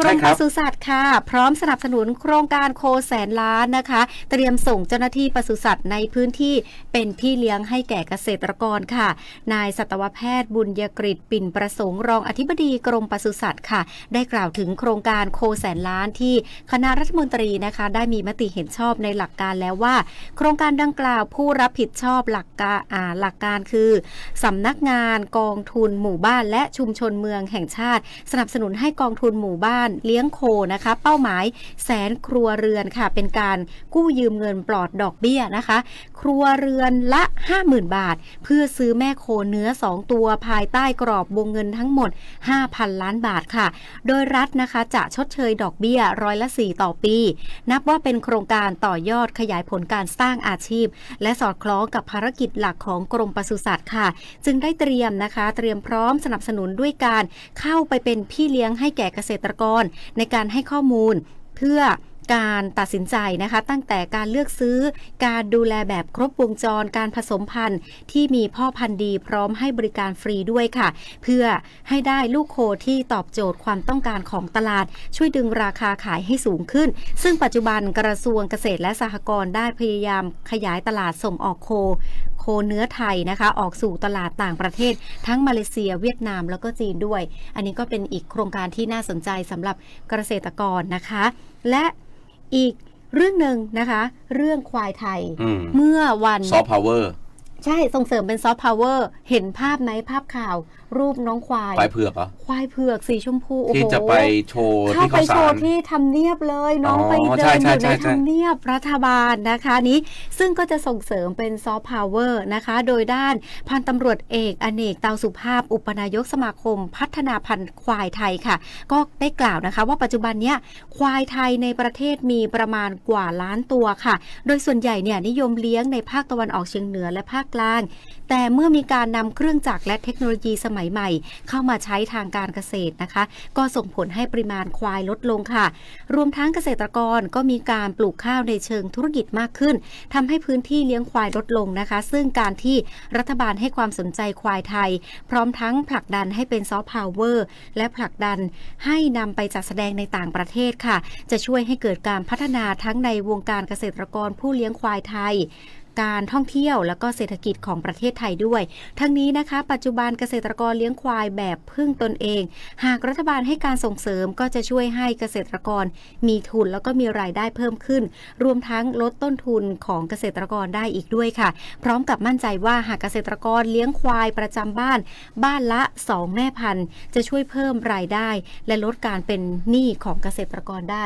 กรมปศุสัตว์ค่ะ พร้อมสนับสนุนโครงการโคแสนล้านนะคะ เตรียมส่งเจ้าหน้าที่ปศุสัตว์ในพื้นที่เป็นพี่เลี้ยงให้แก่เกษตรกรค่ะ นายสัตวแพทย์บุญยกฤษปิ่นประสงค์รองอธิบดีกรมปศุสัตว์ค่ะ ได้กล่าวถึงโครงการโคแสนล้านที่คณะรัฐมนตรีนะคะ ได้มีมติเห็นชอบในหลักการแล้วว่า โครงการดังกล่าวผู้รับผิดชอบหลักการอ่าหลักการคือสำนักงานกองทุนหมู่บ้านและชุมชนเมืองแห่งชาติ สนับสนุนให้กองทุนหมู่บ้านเลี้ยงโคนะคะ เป้าหมายแสนครัวเรือนค่ะ เป็นการกู้ยืมเงินปลอดดอกเบี้ยนะคะ ครัวเรือนละ 50,000 บาท เพื่อซื้อแม่โคเนื้อ 2 ตัวภายใต้กรอบวงเงินทั้งหมด 5,000 ล้านบาทค่ะ โดยรัฐนะคะจะชดเชยดอกเบี้ยร้อยละ 4 ต่อปี นับว่าเป็นโครงการต่อยอดขยายผลการสร้างอาชีพ และสอดคล้องกับภารกิจหลักของกรมปศุสัตว์ค่ะ จึงได้เตรียมนะคะ เตรียมพร้อมสนับสนุนด้วยการเข้าไปเป็นพี่เลี้ยงให้แก่เกษตรกรในการให้ข้อมูลเพื่อการตัดสินใจนะคะ ตั้งแต่การเลือกซื้อ การดูแลแบบครบวงจร การผสมพันธุ์ที่มีพ่อพันธุ์ดีพร้อมให้บริการฟรีด้วยค่ะ เพื่อให้ได้ลูกโคที่ตอบโจทย์ความต้องการของตลาด ช่วยดึงราคาขายให้สูงขึ้น ซึ่งปัจจุบันกระทรวงเกษตรและสหกรณ์ได้พยายามขยายตลาดส่งออกโคโคเนื้อไทยนะคะ ออกสู่ตลาดต่างประเทศ ทั้งมาเลเซีย เวียดนามแล้วก็จีนด้วย อันนี้ก็เป็นอีกโครงการที่น่าสนใจสำหรับเกษตรกรนะคะ และอีกเรื่องหนึ่งนะคะ เรื่องควายไทยอืมเมื่อวันซอฟต์พาวเวอร์ใช่ส่งเสริมเป็นซอฟต์พาวเวอร์เห็นภาพไหมภาพข่าว รูปน้องควายปลายเผือกเหรอควายเผือกสีชมพูโอ้โหที่จะไปโชว์เข้าที่ไปข้าวโชสารว์ที่ทำเนียบเลย น้องอ๋อไปเดิใช่นอใช่ยู่ใช่ในใช่ทำเนียบรัฐบาลนะคะนี้ ซึ่งก็จะส่งเสริมเป็นซอฟต์พาวเวอร์นะคะ โดยด้านพันตำรวจเอกอเนกเตาสุภาพ อุปนายกสมาคม พัฒนาพันธุ์ควายไทยค่ะ ก็ได้กล่าวนะคะ ว่าปัจจุบันเนี้ยควายไทยในประเทศมีประมาณกว่าล้านตัวค่ะ โดยส่วนใหญ่เนี่ยนิยมเลี้ยงในภาคตะวันออกเฉียงเหนือและภาคกลาง แต่เมื่อมีการนำเครื่องจักรและเทคโนโลยีสมัยใหม่ เข้ามาใช้ทางการเกษตรนะคะ ก็ส่งผลให้ปริมาณควายลดลงค่ะ รวมทั้งเกษตรกรก็มีการปลูกข้าวในเชิงธุรกิจมากขึ้นทำให้พื้นที่เลี้ยงควายลดลงนะคะ ซึ่งการที่รัฐบาลให้ความสนใจควายไทย พร้อมทั้งผลักดันให้เป็นซอฟต์พาวเวอร์และผลักดันให้นำไปจัดแสดงในต่างประเทศค่ะ จะช่วยให้เกิดการพัฒนาทั้งในวงการเกษตรกรผู้เลี้ยงควายไทย การท่องเที่ยวและก็เศรษฐกิจของประเทศไทยด้วย ทั้งนี้นะคะ ปัจจุบันเกษตรกรเลี้ยงควายแบบพึ่งตนเอง หากรัฐบาลให้การส่งเสริมก็จะช่วยให้เกษตรกรมีทุนแล้วก็มีรายได้เพิ่มขึ้น รวมทั้งลดต้นทุนของเกษตรกรได้อีกด้วยค่ะ พร้อมกับมั่นใจว่าหากเกษตรกรเลี้ยงควายประจำบ้าน บ้านละ 2 แม่พันธุ์ จะช่วยเพิ่มรายได้ และลดการเป็นหนี้ของเกษตรกรได้